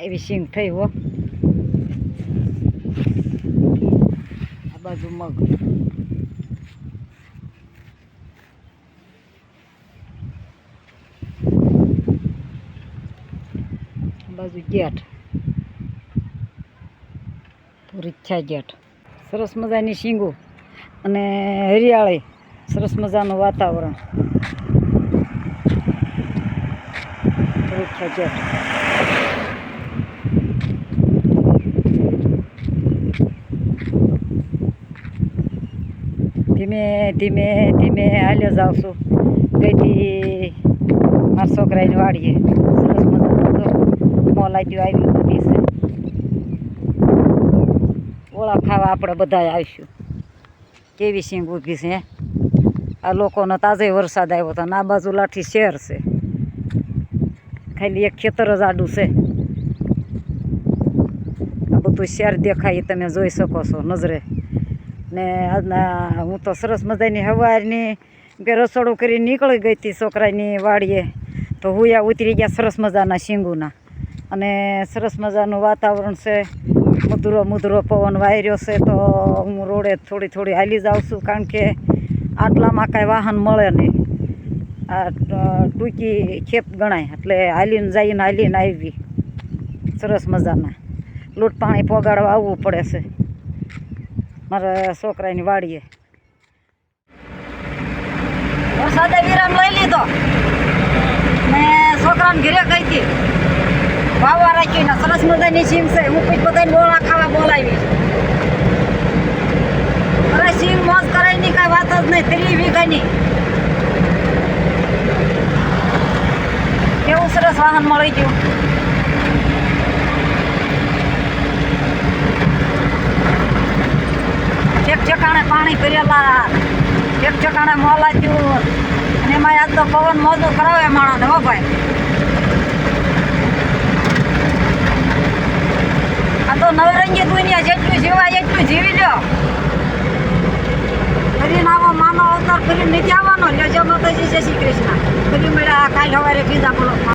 એવી સિંગ થઈ હો. આ બાજુ મગ. બાજુ જેઠ પૂરી જેઠ સરસ મજાની શીંગો અને હરિયાળી. સરસ મજાનું વાતાવરણ. પૂરી જેઠ ધીમે ધીમે ધીમે હાલ્યો જાઉં છું. ગઈથી મારા છોકરાને વાડીએ. સરસ મજાનો જો મોલાઈઓ આવી ઊભી છે ઓળા ખાવા આપણે બધા આવીશું. કેવી સિંગ ઊભી છે? આ લોકોનો તાજે વરસાદ આવ્યો હતો ના બાજુ લાઠી શહેર છે. ખાલી એક ખેતર જ આડું છે. આ બધું શહેર દેખાય તમે જોઈ શકો છો નજરે. ને આજના હું તો સરસ મજાની હવારની કે રસોડું કરી નીકળી ગઈ હતી છોકરાની વાડીએ. તો હુયા ઉતરી ગયા સરસ મજાના શીંગુના. અને સરસ મજાનું વાતાવરણ છે. મધુરો મધુરો પવન વાયર્યો છે તો હું રોડે થોડી થોડી હાલી જાઉં છું કારણ કે આટલામાં કાંઈ વાહન મળે નહીં. આ ટૂંકી ખેપ ગણાય એટલે હાલીને જઈને હાલીને આવી. સરસ મજાના. લૂંટ પાણી પોગાડવા આવવું પડે છે. મારા છોકરાની વાડીએ. વરસાદે વિરામ લઈ લીધો. ને છોકરાને ઘરે ગઈ હતી. વાવવા રાખીને સરસ મજાની સીમ છે. હું પછી બધાને ડોળા ખાવા બોલાવી. અરે સીમ મોજ કરાયની કાંઈ વાત જ નહીં, ત્રીસ વીઘાની. કેવું સરસ વાહન મળી ગયું. ઠેકાણે પાણી ભરેલા, એક ઠેકાણે મોલા થયું અને એમાં આજ તો પવન મોજું કરાવે માણસ હો ભાઈ. આ તો નવરંગી દુનિયા જેટલું જીવાય એટલું જીવી લ્યો. ફરીને આવો માનો અવતાર ફરીને નથી આવવાનો. લેજો માતાજી, જય શ્રી કૃષ્ણ. ફરી મળ્યા, કાલ સવારે બીજા બોલો